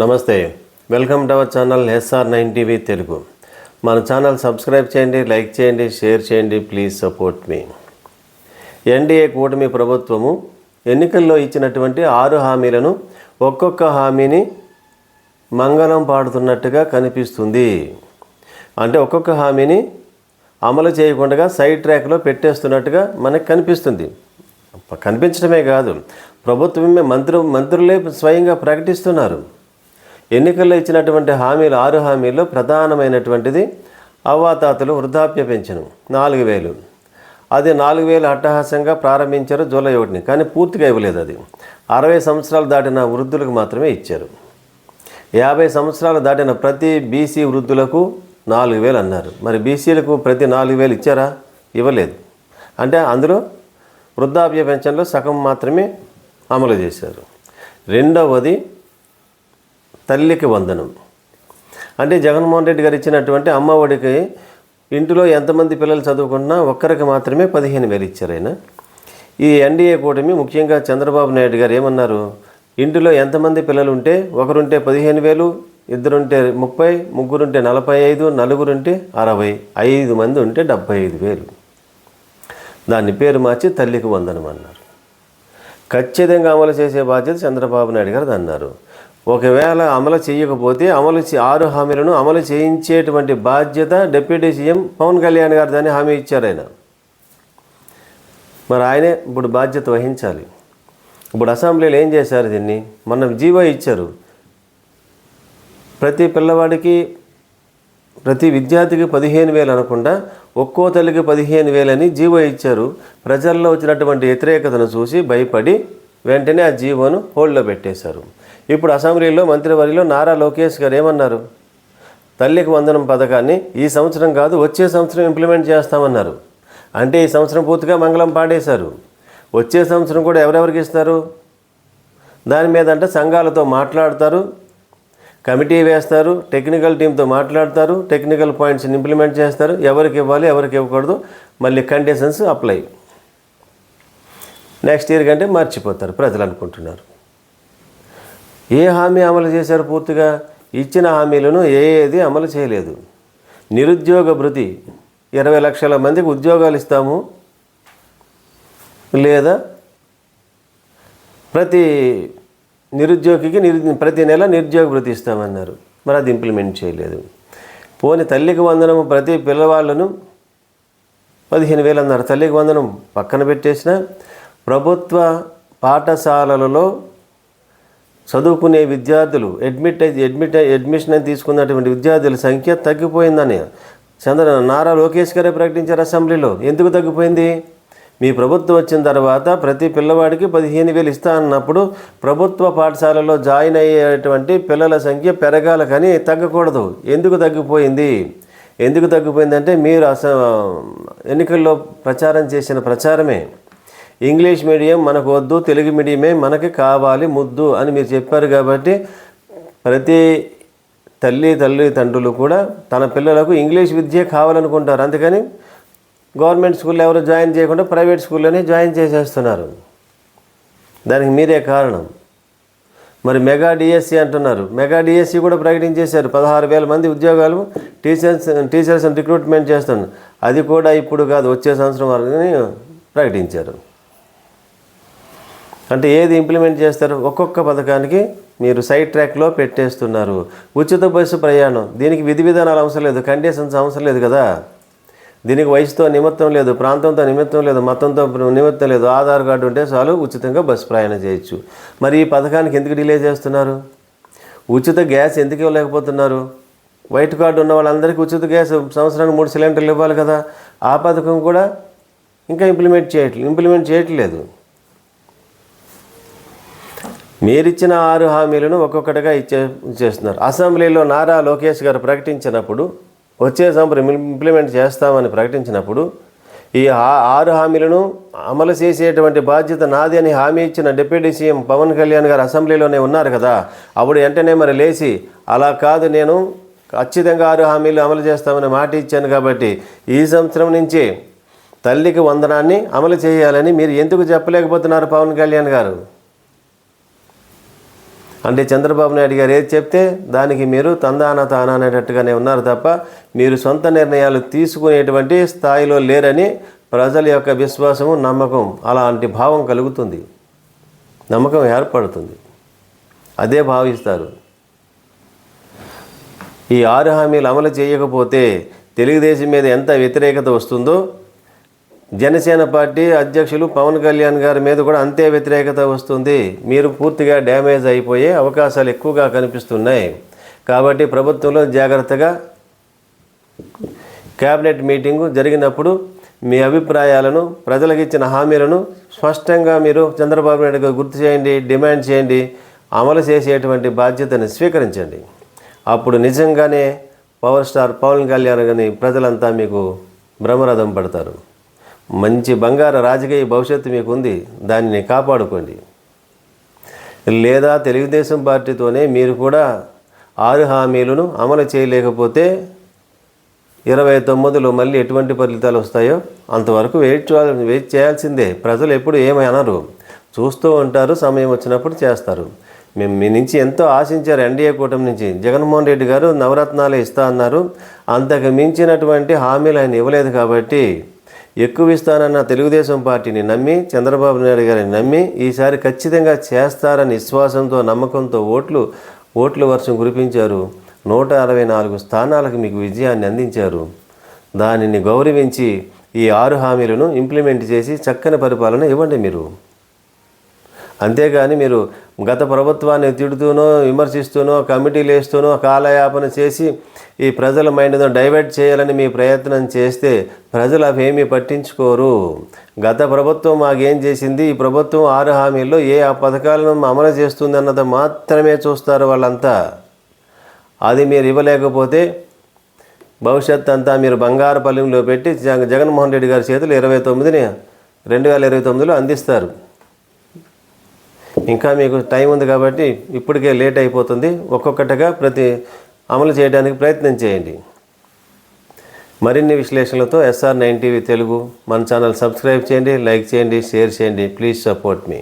నమస్తే. Welcome to our channel SR nine TV Telugu. మన channel subscribe చేయండి like చేయండి షేర్ చేయండి ప్లీజ్ సపోర్ట్ మీ. ఎన్డీఏ కూటమి ప్రభుత్వము ఎన్నికల్లో ఇచ్చినటువంటి ఆరు హామీలను ఒక్కొక్క హామీని మంగళం పాడుతున్నట్టుగా కనిపిస్తుంది. అంటే ఒక్కొక్క హామీని అమలు చేయకుండా సైడ్ ట్రాక్లో పెట్టేస్తున్నట్టుగా మనకు కనిపిస్తుంది. కనిపించడమే కాదు ప్రభుత్వమే మంత్రు మంత్రులే స్వయంగా ప్రకటిస్తున్నారు. ఎన్నికల్లో ఇచ్చినటువంటి హామీలు ఆరు హామీల్లో ప్రధానమైనటువంటిది అవ్వాతాతలు వృద్ధాప్య పెన్షన్ నాలుగు వేలు. అది నాలుగు వేలు అట్టహాసంగా ప్రారంభించారు జూలై ఒకటిని కానీ పూర్తిగా ఇవ్వలేదు అది. అరవై సంవత్సరాలు దాటిన వృద్ధులకు మాత్రమే ఇచ్చారు. యాభై సంవత్సరాలు దాటిన ప్రతి బీసీ వృద్ధులకు నాలుగు వేలు అన్నారు. మరి బీసీలకు ప్రతి నాలుగు వేలు ఇచ్చారా? ఇవ్వలేదు. అంటే అందులో వృద్ధాప్య పెన్షన్లో సగం మాత్రమే అమలు చేశారు. రెండవది తల్లికి వందనం. అంటే జగన్మోహన్ రెడ్డి గారు ఇచ్చినటువంటి అమ్మ ఒడికి ఇంటిలో ఎంతమంది పిల్లలు చదువుకున్నా ఒక్కరికి మాత్రమే పదిహేను వేలు ఇచ్చారు ఆయన. ఈ ఎన్డీఏ కూటమి ముఖ్యంగా చంద్రబాబు నాయుడు గారు ఏమన్నారు? ఇంటిలో ఎంతమంది పిల్లలు ఉంటే ఒకరుంటే పదిహేను వేలు ఇద్దరుంటే ముప్పై ముగ్గురుంటే నలభై ఐదు నలుగురుంటే అరవై ఐదు మంది ఉంటే డెబ్భై ఐదు వేలు. దాన్ని పేరు మార్చి తల్లికి వందనం అన్నారు. ఖచ్చితంగా అమలు చేసే బాధ్యత చంద్రబాబు నాయుడు గారు అన్నారు. ఒకవేళ అమలు చేయకపోతే అమలు చే- ఆరు హామీలను అమలు చేయించేటువంటి బాధ్యత డిప్యూటీ సీఎం పవన్ కళ్యాణ్ గారు దాన్ని హామీ ఇచ్చారు ఆయన. మరి ఆయనే ఇప్పుడు బాధ్యత వహించాలి. ఇప్పుడు అసెంబ్లీలో ఏం చేశారు దీన్ని? మొన్న జీవో ఇచ్చారు. ప్రతి పిల్లవాడికి ప్రతి విద్యార్థికి పదిహేను వేలు అనకుండా ఒక్కో తల్లికి పదిహేను వేలని జీవో ఇచ్చారు. ప్రజల్లో వచ్చినటువంటి వ్యతిరేకతను చూసి భయపడి వెంటనే ఆ జీవోను హోల్డ్లో పెట్టేశారు. ఇప్పుడు అసెంబ్లీలో మంత్రివర్యలో నారా లోకేష్ గారు ఏమన్నారు? తల్లికి వందనం పథకాన్ని ఈ సంవత్సరం కాదు వచ్చే సంవత్సరం ఇంప్లిమెంట్ చేస్తామన్నారు. అంటే ఈ సంవత్సరం పూర్తిగా మంగళం పాడేశారు. వచ్చే సంవత్సరం కూడా ఎవరెవరికి ఇస్తారు? దాని మీద అంటే సంఘాలతో మాట్లాడతారు కమిటీ వేస్తారు టెక్నికల్ టీంతో మాట్లాడతారు టెక్నికల్ పాయింట్స్ని ఇంప్లిమెంట్ చేస్తారు. ఎవరికి ఇవ్వాలి ఎవరికి ఇవ్వకూడదు మళ్ళీ కండిషన్స్ అప్లై. నెక్స్ట్ ఇయర్ కంటే మర్చిపోతారు ప్రజలు అనుకుంటున్నారు. ఏ హామీ అమలు చేశారు పూర్తిగా? ఇచ్చిన హామీలను ఏది అమలు చేయలేదు. నిరుద్యోగ భృతి. ఇరవై లక్షల మందికి ఉద్యోగాలు ఇస్తాము లేదా? ప్రతి నిరుద్యోగికి నిరు ప్రతి నెల నిరుద్యోగ భృతి ఇస్తామన్నారు. మరి అది ఇంప్లిమెంట్ చేయలేదు. పోని తల్లికి వందనము ప్రతి పిల్లవాళ్ళను పదిహేను వేలు అన్నారు. తల్లికి వందనం పక్కన పెట్టేసిన ప్రభుత్వ పాఠశాలలలో చదువుకునే విద్యార్థులు అడ్మిట్ అయితే అడ్మిట్ అడ్మిషన్ అని తీసుకున్నటువంటి విద్యార్థుల సంఖ్య తగ్గిపోయిందని. చంద్ర నారా లోకేష్ గారే ప్రకటించారు అసెంబ్లీలో. ఎందుకు తగ్గిపోయింది? మీ ప్రభుత్వం వచ్చిన తర్వాత ప్రతి పిల్లవాడికి పదిహేను వేలు ఇస్తా అన్నప్పుడు ప్రభుత్వ పాఠశాలలో జాయిన్ అయ్యేటువంటి పిల్లల సంఖ్య పెరగాల కానీ తగ్గకూడదు. ఎందుకు తగ్గిపోయింది? ఎందుకు తగ్గిపోయిందంటే మీరు అస ఎన్నికల్లో ప్రచారం చేసిన ప్రచారమే. ఇంగ్లీష్ మీడియం మనకు వద్దు తెలుగు మీడియమే మనకి కావాలి ముద్దు అని మీరు చెప్పారు కాబట్టి ప్రతి తల్లి తల్లి తండ్రులు కూడా తన పిల్లలకు ఇంగ్లీష్ విద్య కావాలనుకుంటారు. అందుకని గవర్నమెంట్ స్కూల్లో ఎవరు జాయిన్ చేయకుండా ప్రైవేట్ స్కూల్లోనే జాయిన్ చేసేస్తున్నారు. దానికి మీరే కారణం. మరి మెగా డిఎస్సి అంటున్నారు. మెగా డిఎస్సి కూడా ప్రకటించేశారు. పదహారు వేల మంది ఉద్యోగాలు టీచర్స్ టీచర్స్ రిక్రూట్మెంట్ చేస్తున్నారు. అది కూడా ఇప్పుడు కాదు వచ్చే సంవత్సరం వరకు ప్రకటించారు. అంటే ఏది ఇంప్లిమెంట్ చేస్తారు? ఒక్కొక్క పథకానికి మీరు సైడ్ ట్రాక్లో పెట్టేస్తున్నారు. ఉచిత బస్సు ప్రయాణం. దీనికి విధి విధానాలు అవసరం లేదు. కండిషన్స్ అవసరం లేదు కదా? దీనికి వయసుతో నిమిత్తం లేదు ప్రాంతంతో నిమిత్తం లేదు మతంతో నిమిత్తం లేదు. ఆధార్ కార్డు ఉంటే చాలు ఉచితంగా బస్సు ప్రయాణం చేయొచ్చు. మరి ఈ పథకానికి ఎందుకు డిలే చేస్తున్నారు? ఉచిత గ్యాస్ ఎందుకు ఇవ్వలేకపోతున్నారు? వైట్ కార్డు ఉన్న వాళ్ళందరికీ ఉచిత గ్యాస్ సంవత్సరానికి మూడు సిలిండర్లు ఇవ్వాలి కదా? ఆ పథకం కూడా ఇంకా ఇంప్లిమెంట్ చేయట్లేదు ఇంప్లిమెంట్ చేయట్లేదు. మీరిచ్చిన ఆరు హామీలను ఒక్కొక్కటిగా ఇచ్చే ఇచ్చేస్తున్నారు అసెంబ్లీలో నారా లోకేష్ గారు ప్రకటించినప్పుడు వచ్చే సంవత్సరం ఇంప్లిమెంట్ చేస్తామని ప్రకటించినప్పుడు ఈ ఆరు హామీలను అమలు చేసేటువంటి బాధ్యత నాది అని హామీ ఇచ్చిన డిప్యూటీ సీఎం పవన్ కళ్యాణ్ గారు అసెంబ్లీలోనే ఉన్నారు కదా అప్పుడు వెంటనే మరి లేచి అలా కాదు నేను ఖచ్చితంగా ఆరు హామీలు అమలు చేస్తామని మాట ఇచ్చాను కాబట్టి ఈ సంవత్సరం నుంచి తల్లికి వందనాన్ని అమలు చేయాలని మీరు ఎందుకు చెప్పలేకపోతున్నారు పవన్ కళ్యాణ్ గారు? అంటే చంద్రబాబు నాయుడు గారు ఏది చెప్తే దానికి మీరు తందాన తానా అనేటట్టుగానే ఉన్నారు తప్ప మీరు సొంత నిర్ణయాలు తీసుకునేటువంటి స్థాయిలో లేరని ప్రజల యొక్క విశ్వాసము నమ్మకం అలాంటి భావం కలుగుతుంది. నమ్మకం ఏర్పడుతుంది. అదే భావిస్తారు. ఈ ఆరు హామీలు అమలు చేయకపోతే తెలుగుదేశం మీద ఎంత వ్యతిరేకత వస్తుందో జనసేన పార్టీ అధ్యక్షులు పవన్ కళ్యాణ్ గారి మీద కూడా అంతే వ్యతిరేకత వస్తుంది. మీరు పూర్తిగా డ్యామేజ్ అయిపోయే అవకాశాలు ఎక్కువగా కనిపిస్తున్నాయి. కాబట్టి ప్రభుత్వంలో జాగ్రత్తగా క్యాబినెట్ మీటింగు జరిగినప్పుడు మీ అభిప్రాయాలను ప్రజలకు ఇచ్చిన హామీలను స్పష్టంగా మీరు చంద్రబాబు నాయుడు గుర్తు చేయండి డిమాండ్ చేయండి అమలు చేసేటువంటి బాధ్యతను స్వీకరించండి. అప్పుడు నిజంగానే పవర్ స్టార్ పవన్ కళ్యాణ్ గారిని ప్రజలంతా మీకు బ్రహ్మరథం పడతారు. మంచి బంగారు రాజకీయ భవిష్యత్తు మీకు ఉంది దానిని కాపాడుకోండి. లేదా తెలుగుదేశం పార్టీతోనే మీరు కూడా ఆరు హామీలను అమలు చేయలేకపోతే ఇరవై తొమ్మిదిలో మళ్ళీ ఎటువంటి ఫలితాలు వస్తాయో అంతవరకు వెయిట్ చేయాలి వెయిట్ చేయాల్సిందే. ప్రజలు ఎప్పుడు ఏమీ అనరు. చూస్తూ ఉంటారు సమయం వచ్చినప్పుడు చేస్తారు. మేము మీ నుంచి ఎంతో ఆశించారు ఎన్డీఏ కూటమి నుంచి. జగన్మోహన్ రెడ్డి గారు నవరత్నాలు ఇస్తా అన్నారు. అంతకు మించినటువంటి హామీలు ఆయన ఇవ్వలేదు కాబట్టి ఎక్కువ ఇస్తానన్న తెలుగుదేశం పార్టీని నమ్మి చంద్రబాబు నాయుడు గారిని నమ్మి ఈసారి ఖచ్చితంగా చేస్తారని విశ్వాసంతో నమ్మకంతో ఓట్లు ఓట్ల వర్షం కురిపించారు. నూట అరవై నాలుగు స్థానాలకు మీకు విజయాన్ని అందించారు. దానిని గౌరవించి ఈ ఆరు హామీలను ఇంప్లిమెంట్ చేసి చక్కని పరిపాలన ఇవ్వండి మీరు. అంతేగాని మీరు గత ప్రభుత్వాన్ని తిడుతూనో విమర్శిస్తూనో కమిటీలు వేస్తూనో కాలయాపన చేసి ఈ ప్రజల మైండ్ను డైవర్ట్ చేయాలని మీ ప్రయత్నం చేస్తే ప్రజలు అవేమీ పట్టించుకోరు. గత ప్రభుత్వం మాకేం చేసింది? ఈ ప్రభుత్వం ఆరు హామీల్లో ఏ ఆ పథకాలను అమలు చేస్తుంది అన్నది మాత్రమే చూస్తారు వాళ్ళంతా. అది మీరు ఇవ్వలేకపోతే భవిష్యత్ అంతా మీరు బంగారు పల్లెంలో పెట్టి జగ జగన్మోహన్ రెడ్డి గారి చేతులు ఇరవై తొమ్మిదిని రెండు వేల ఇరవై తొమ్మిదిలో అందిస్తారు. ఇంకా మీకు టైం ఉంది కాబట్టి ఇప్పటికే లేట్ అయిపోతుంది. ఒక్కొక్కటిగా ప్రతి అమలు చేయడానికి ప్రయత్నం చేయండి. మరిన్ని విశ్లేషణలతో ఎస్ఆర్ నైన్ టీవీ తెలుగు మన ఛానల్ సబ్స్క్రైబ్ చేయండి లైక్ చేయండి షేర్ చేయండి. Please support me